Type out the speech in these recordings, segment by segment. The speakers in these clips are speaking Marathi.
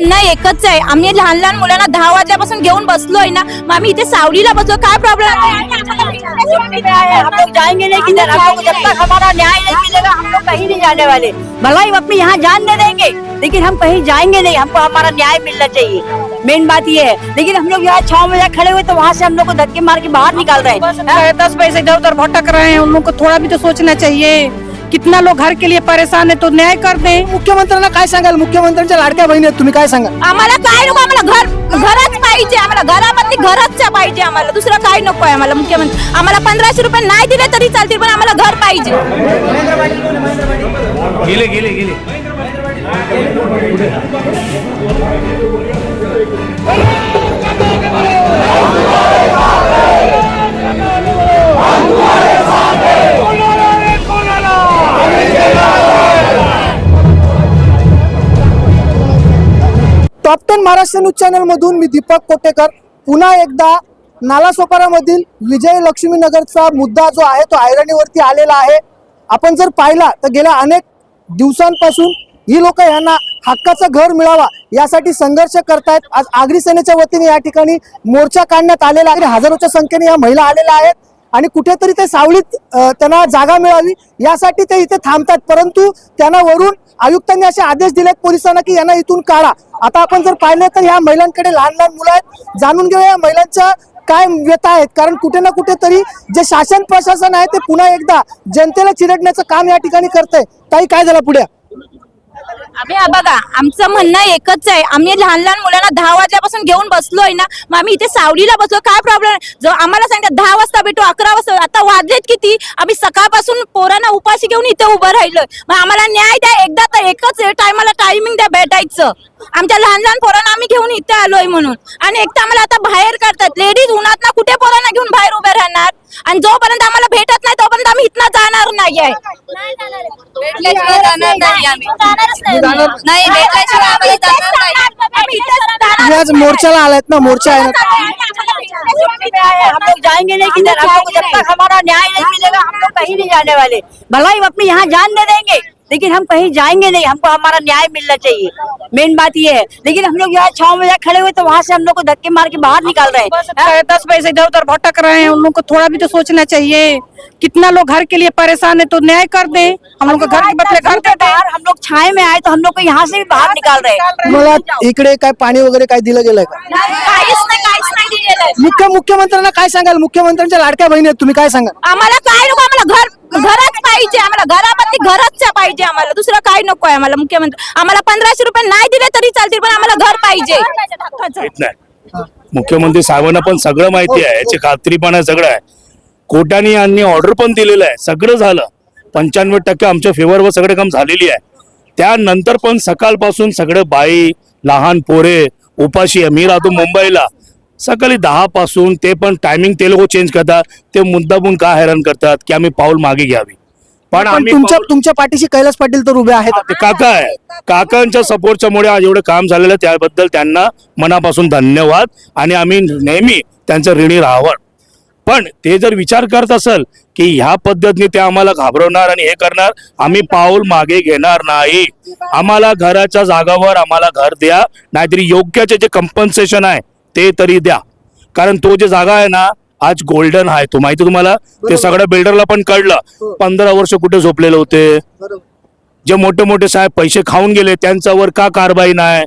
नाही एकच आहे. आम्ही लहान लहान मुलांना दहा वाजल्यापासून घेऊन बसलोय ना मग आम्ही इथे सावलीला बसलो. काय प्रॉब्लेम हम लोग जाएँगे नहीं किधर हम लोग जब तक हमारा न्याय नहीं मिलेगा हम लोग कहीं नहीं जाने वाले भला ही अपनी यहाँ जान दे देंगे. लेकिन हम कहीं जाएँगे नहीं. हमको हमारा न्याय मिलना चाहिए. मेन बात ये है. लेकिन हम लोग यहाँ छह बजे खड़े हुए तो वहाँ से हम लोग को धक्के मार के बाहर निकाल रहे हैं। हाँ? दस पैसे इधर उधर भटक रहे हैं। उन लोग को थोड़ा भी तो सोचना चाहिए। कितना लोग घर के लिए परेशान है तो न्याय कर दें। मुख्यमंत्र्यांना काय सांगाल? मुख्यमंत्र्यांच्या लाडक्या बहिणी आहेत तुम्ही काय सांगाल? आम्हाला काय नको आम्हाला घर घरच पाहिजे आम्हाला घरामधली घरच पाहिजे आम्हाला. दुसरं काय नको आहे आम्हाला मुख्यमंत्री. आम्हाला पंधराशे रुपये नाही दिले तरी चालतील पण आम्हाला घर पाहिजे. गेले गेले गेले. महाराष्ट्र न्यूज चॅनल मधून मी दीपक कोटेकर. पुन्हा एकदा नालासोपारामधील विजय लक्ष्मी नगरचा मुद्दा जो आहे तो ऐरणीवरती आलेला आहे. आपण जर पाहिला तर गेल्या अनेक दिवसांपासून ही लोक यांना हक्काचं घर मिळावा यासाठी संघर्ष करतायत. आज आगरी सेनेच्या वतीने या ठिकाणी मोर्चा काढण्यात आलेला आहे. हजारोच्या संख्येने या महिला आलेल्या आहेत. आणि कुठेतरी ते सावलीत त्यांना जागा मिळावी यासाठी ते इथे थांबतात. परंतु त्यांना वरून आयुक्तांनी असे आदेश दिलेत पोलिसांना की यांना इथून काढा. आता आपण जर पाहिलं तर ह्या महिलांकडे लहान लहान मुलं आहेत. जाणून घेऊया या महिलांच्या काय व्यथा आहेत. कारण कुठे ना कुठेतरी जे शासन प्रशासन आहे ते पुन्हा एकदा जनतेला चिरडण्याचं काम या ठिकाणी करतंय. ताई काय झालं पुढे? आम्ही बघा आमचं म्हणणं एकच आहे. आम्ही लहान लहान मुलांना दहा वाजल्यापासून घेऊन बसलोय ना मग आम्ही इथे सावलीला बसलो. काय प्रॉब्लेम जो आम्हाला सांगतात दहा वाजता भेटू अकरा वाजता आता वाजलेत किती? आम्ही सकाळपासून पोरांना उपाशी घेऊन इथे उभं राहिलोय. मग आम्हाला न्याय द्या एकदा तर एकच टायमाला टायमिंग द्या भेटायचं. आमच्या लहान लहान पोरांना आम्ही घेऊन इथे आलोय म्हणून. आणि एक तर आम्हाला आता बाहेर काढतात. लेडीज उन्हात ना कुठे पोरांना घेऊन बाहेर उभे राहणार? आणि जोपर्यंत आम्हाला भेटत नाही तोपर्यंत नाही आहे भेटल्याशिवाय जाणार नाही आम्ही नाही भेटल्याशिवाय आम्हाला जाणार नाही आम्ही इथेच जाणार तुम्ही आज मोर्चाला आलात ना मोर्चा आहे ना हम लोग जाएँगे नहीं किधर हम लोग जब तक हमारा न्याय नहीं मिलेगा हम लोग कहीं नहीं जाने वाले भला ही अपनी यहाँ जान दे देंगे लेकिन हम कहीं जाएँगे नहीं हमको हमारा न्याय मिलना चाहिए। मेन बात ये है। लेकिन हम लोग यहाँ छह बजे खड़े हुए तो वहाँ से हम लोग को धक्के मार के बाहर निकाल रहे हैं? दस पैसे इधर उधर भटक रहे हैं उन लोग को थोड़ा भी तो सोचना चाहिए। कितना लोग घर के लिए परेशान है तो न्याय कर दे। हम लोग को घर के बदले घर दे बाहर हम लोग छाए में आए तो हम लोग को यहाँ से भी बाहर निकाल रहे हैं। तुम्हाला इकडे काय पाणी वगैरे काय दिलं गेलंय का? काहीच नाही काहीच नाही दिलेलं. मुख्य मुख्यमंत्र्यांना काय सांगाल? मुख्यमंत्र्यांच्या लाडक्या बहिणी आहेत तुम्ही काय सांगाल? आम्हाला काय नको आम्हाला घर पाहिजे आम्हाला. घरामधली घरच पाहिजे आम्हाला. दुसरं काय नको आहे आम्हाला मुख्यमंत्री. आम्हाला पंधराशे रुपये नाही दिले तरी चालतील पण आम्हाला घर पाहिजे. मुख्यमंत्री साहेबांना पण सगळं माहिती आहे. याची खात्री पण आहे सगळं आहे. कोर्टाने यांनी ऑर्डर पण दिलेलं आहे. सगळं झालं. पंच्याण्णव टक्के आमच्या फेवरवर सगळे काम झालेली आहे. त्यानंतर पण सकाळपासून सगळे बाई लहान पोरे उपाशी आहे मी राहतो मुंबईला सकाळी दहा पासून ते पण टायमिंग ते लोक चेंज करतात. ते मुद्दामून का हैराण करतात की आम्ही पाऊल मागे घ्यावी? पण आम्ही तुमच्या तुमच्या पाठीशी कैलास पाटील तर उभे आहेत. ते काका आहे. काकांच्या सपोर्टच्या मुळे आज एवढं काम झालेलं आहे त्याबद्दल त्यांना मनापासून धन्यवाद. आणि आम्ही नेहमी त्यांचं ऋणी राहावं. पण ते जर विचार करत असेल की ह्या पद्धतीने ते आम्हाला घाबरवणार आणि हे करणार आम्ही पाऊल मागे घेणार नाही. आम्हाला घराच्या जागावर आम्हाला घर द्या नाहीतरी योग्यचे जे कंपन्सेशन आहे ते तरी द्या. कारण तो जे जागा आहे ना आज गोल्डन आहे तो. माहिती तुम्हाला? ते सगळ्या बिल्डरला पण कळलं. पंधरा वर्ष कुठे झोपलेले होते? जे मोठे मोठे साहेब पैसे खाऊन गेले त्यांच्यावर का कारवाई नाही?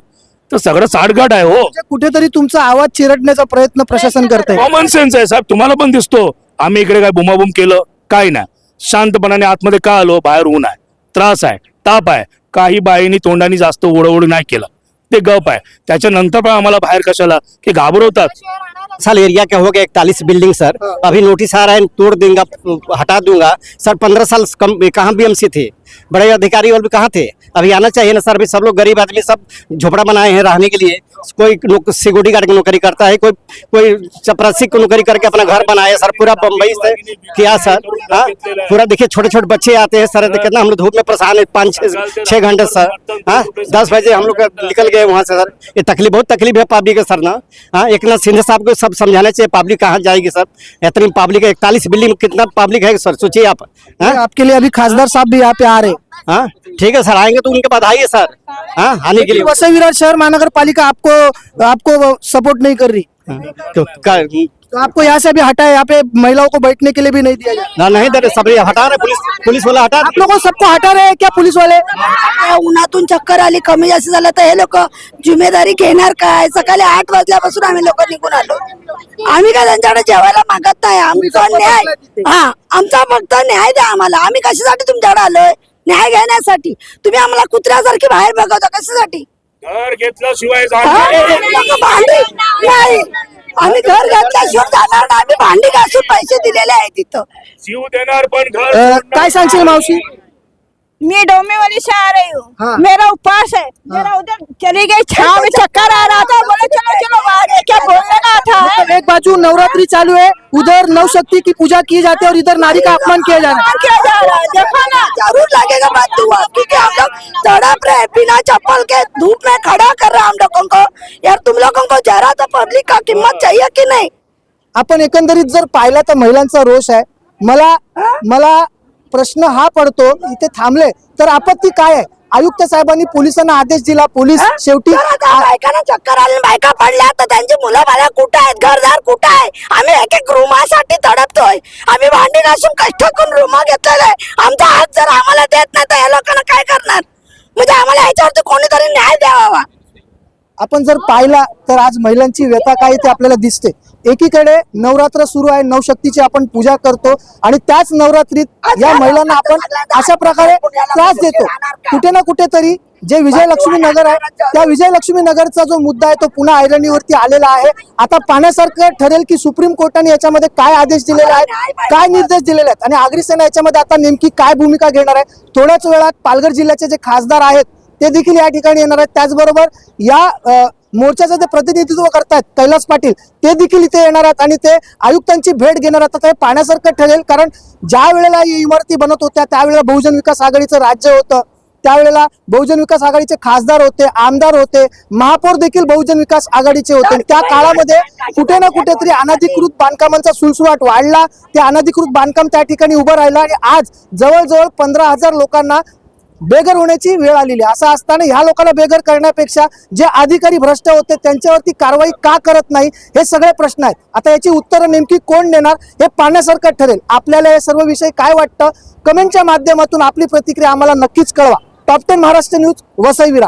तर सगळं साठगाठ आहे हो. म्हणजे कुठेतरी तुमचा आवाज चिरडण्याचा प्रयत्न प्रशासन करत आहे कॉमन सेन्स आहे साहेब. तुम्हाला पण दिसतो. आम्ही इकडे काय बुमाबुम केलं? काय नाही. शांतपणाने आतमध्ये का आलो? बाहेर ऊन आहे. त्रास आहे. ताप आहे. काही बाईंनी तोंडाने जास्त ओढवड नाही केलं. ते गप आहे. त्याच्यानंतर पण आम्हाला बाहेर कशाला? की घाबरवतात. साल एरिया के हो गए इकतालीस बिल्डिंग सर। अभी नोटिस आ रहा है तोड़ दूंगा हटा दूंगा। सर पंद्रह साल कम कहाँ बीएमसी थे? बड़े अधिकारी और भी कहाँ थे? अभी आना चाहिए ना, सर? अभी सब लोग गरीब आदमी, सब झोपड़ा बनाए हैं रहने के लिए। कोई सिक्योरिटी गार्ड की नौकरी करता है, कोई कोई चपरासी की नौकरी करके अपना घर बनाया, सर? पूरा बम्बई से किया, सर। हाँ? पूरा देखिए छोटे छोटे बच्चे आते हैं, सर कितना हम लोग धूप में परेशान है, पाँच छः छः घंटे, सर। हाँ? दस बजे हम लोग निकल गए वहाँ से, सर। ये तकलीफ़, बहुत तकलीफ़ है पब्लिक है सर, ना? हाँ? एक नाथ सिंधे साहब को सब समझाना चाहिए, पब्लिक कहाँ जाएगी, सर? इतनी पब्लिक है, इकतालीस बिल्डिंग कितना पब्लिक है, सर? सोचिए आप। हाँ? आपके लिए अभी खासदार साहब भी यहाँ पे आ रहे हाँ? ठीक है सर। आएंगे तो उनके बाद आइए सर। हाँ? आने के लिए। वसई विरार शहर महानगर पालिका आपको आपको सपोर्ट नहीं कर रही। तो का- तो आपको यहाँ से भी हटा है यहाँ पे महिलाओं को बैठने के लिए भी नहीं दिया जाए ना नहीं दे रहे सब हटा रहे पुलिस पुलिस वाला हटा आप लोगों सबको हटा रहे हैं क्या पुलिस वाले? उन्हातून चक्कर आली कमी जास्त झालं तर हे लोक जिम्मेदारी घेणार काय? सकाळी आठ वाजल्यापासून आम्ही लोक निघून आलो. आम्ही काय त्यांच्याकडे जेवायला मागत नाही. आमचा न्याय हा आमचा फक्त न्याय द्या आम्हाला. आम्ही कशासाठी तुमच्याकडे आलोय? न्याय घेण्यासाठी. तुम्ही आम्हाला कुत्र्यासारखी बाहेर बघवता कशासाठी? घर घेतल्याशिवाय भांडी नाही. आम्ही घर घेतल्याशिवाय जाणार नाही. आम्ही भांडी घासून पैसे दिलेले आहेत तिथं जीव देणार पण घर काय सांगशील मावशी? मैं डोमे वाली से आ रही हूँ. हाँ। मेरा उपवास है. मेरा उधर चली गई छाव में चक्कर आ रहा था. बोले चलो चलो आगे क्या बोलने का था? मतलब एक बाजू नवरात्रि चालू है उधर नव शक्ति की पूजा की जाती है और इधर नारी का अपमान किया जा रहा है किया जा रहा है। देखो ना। जरूर लगेगा बात दुआ क्योंकि हम लोग तड़प रहे हैं, बिना चप्पल के धूप में खड़ा कर रहे हैं हम लोगों को। यार तुम लोगों को जरा तो पब्लिक का कीमत चाहिए कि नहीं? आपण एकंदरीत जर पाहिला तर महिलांचा रोष आहे. मला मला प्रश्न हा पडतो इथे थांबले तर आपत्ती काय आहे? आयुक्त साहेबांनी पोलिसांना आदेश दिला पोलीस शेवटी तर आता बायकांना चक्कर आले बायका पडल्या तर त्यांची मुलं बाळा कुठं आहेत? घरदार कुठं आहे? आम्ही एक एक रूमासाठी तडपतोय. आम्ही भांडी घासून कष्ट करून रूमा घेतलेला आहे. आमचा हात जर आम्हाला देत नाही तर या लोकांना काय करणार? म्हणजे आम्हाला ह्याच्यावरती कोणीतरी न्याय द्यावा. आपण जर पाहिला तर आज महिलांची व्यथा काय ते आपल्याला दिसते? एकीकडे नवरात्र सुरू आहे नवशक्तीची आपण पूजा करतो आणि त्याच नवरात्रीत या महिलांना आपण अशा प्रकारे त्रास देतो. कुठे ना कुठेतरी जे विजयलक्ष्मी नगर आहे त्या विजयलक्ष्मी नगरचा जो मुद्दा आहे तो पुन्हा ऐरणीवरती आलेला आहे. आता पाहण्यासारखं ठरेल की सुप्रीम कोर्टाने याच्यामध्ये काय आदेश दिलेले आहेत काय निर्देश दिलेले आहेत? आणि आगरी सेना याच्यामध्ये आता नेमकी काय भूमिका घेणार आहे? थोड्याच वेळात पालघर जिल्ह्याचे जे खासदार आहेत ते देखील या ठिकाणी येणार आहेत. त्याचबरोबर या मोर्चाचं जे प्रतिनिधित्व करतायत कैलास पाटील ते देखील इथे येणार आहेत आणि ते आयुक्तांची भेट घेणार आहेत. आता हे पाहण्यासारखं ठरेल कारण ज्या वेळेला ही इमारती बनत होत्या त्यावेळेला बहुजन विकास आघाडीचं राज्य होतं. त्यावेळेला बहुजन विकास आघाडीचे खासदार होते आमदार होते महापौर देखील बहुजन विकास आघाडीचे होते. त्या काळामध्ये कुठे ना कुठेतरी अनाधिकृत बांधकामांचा सुळसुळाट वाढला. ते अनाधिकृत बांधकाम त्या ठिकाणी उभं राहिलं आणि आज जवळजवळ पंधरा हजार लोकांना बेघर होण्याची वेळ आलेली आहे. असं असताना ह्या लोकांना बेघर करण्यापेक्षा जे अधिकारी भ्रष्ट होते त्यांच्यावरती कारवाई का करत नाही हे सगळे प्रश्न आहेत. आता याची उत्तरं नेमकी कोण देणार हे पाहण्यासारखं ठरेल. आपल्याला हे सर्व विषय काय वाटतं कमेंटच्या माध्यमातून आपली प्रतिक्रिया आम्हाला नक्कीच कळवा. Top ten Maharashtra news Vasai Virar